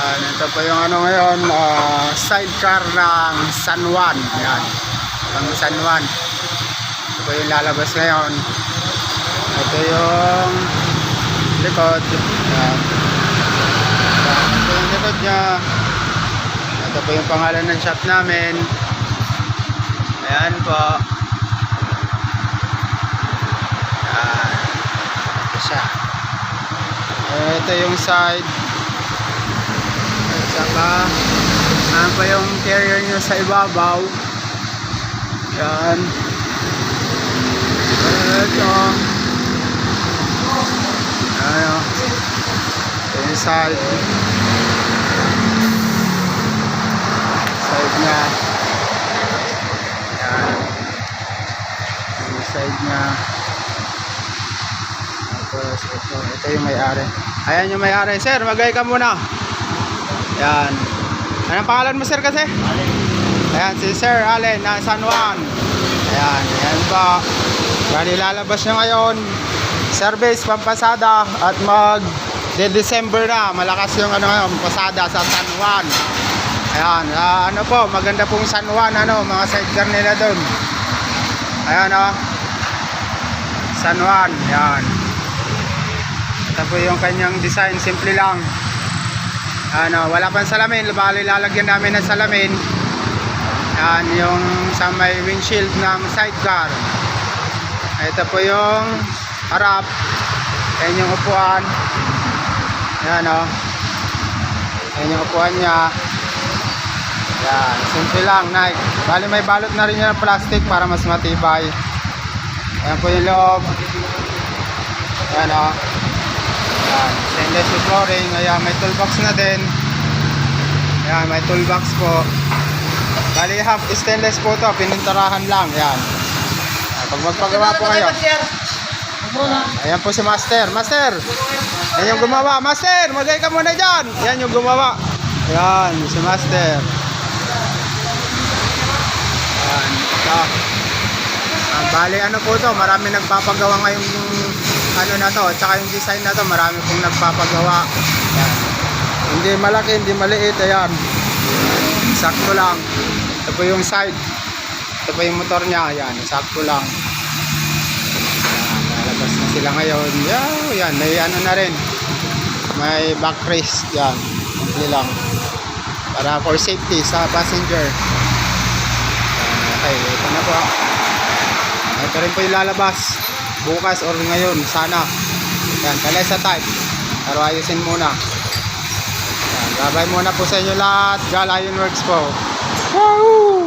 Ayan, ito po yung ano ngayon, ah, sidecar ng San Juan. Ayan. Ang San Juan. Ito po yung lalabas ngayon. Ito yung likod. Ayan, Ito yung likod niya. Ito po yung pangalan ng shop namin. Ayan po. Ayan. Ito siya. Ito yung side. At saka, ano pa yung carrier nyo sa ibabaw. Yan. Ito. Ano. Ito yung side. Side niya. Yan. Yung side niya. Tapos ito, ito yung may-ari. Ayan yung may-ari. Sir, magay ka muna. Yan. Anong pangalan mo sir kasi? Ayan, si Sir Allen na San Juan. Ayan, ayan po. Bali lalabas niya ngayon. Service pampasada at mag de December na. Malakas yung ano ngayon, pasada sa San Juan. Ayan, ah, ano po, maganda pong San Juan, ano, mga sidecar nila doon. Ayan, oh. San Juan, ayan. Ito po yung kanyang design, simple lang. Ano, wala pang salamin, bali lalagyan namin ng salamin. Yan, yung sa may windshield ng sidecar. Ito po yung harap. Yan yung upuan. Yan o. Yan yung upuan niya. Yan, simple lang, Nike. Bali may balot na rin yan ng plastic para mas matibay. Yan po yung loob. Yan o. Yan, stainless yung flooring. Ayan, may toolbox na din. Ayan, may toolbox po. Bali, half stainless po to. Pininturahan lang. Yan. Ayan, pag magpagawa po kayo. Ayan po si Master. Master! Yan yung gumawa. Master! Magay ka muna dyan. Yan yung gumawa. Yan, si Master. Yan. Ito. Ah, bali, ano po to? Marami nagpapagawa ngayong ano na to. Tsaka yung design na to, marami pong nagpapagawa. Yan. Hindi malaki, hindi maliit. Ayan. Sakto lang. Ito po yung side. Ito po yung motor niya. Ayan, sakto lang. Ayan, lalabas na sila ngayon. Yan, yan. May ano na rin. May backrest. Yan. Hindi lang. Para for safety sa passenger. Okay, ito na po. Ito rin po yung lalabas. Bukas or ngayon. Sana. Yan, kalay sa type. Pero ayusin muna. Yan, babay muna po sa inyo lahat. Gal Iron Works po. Woo!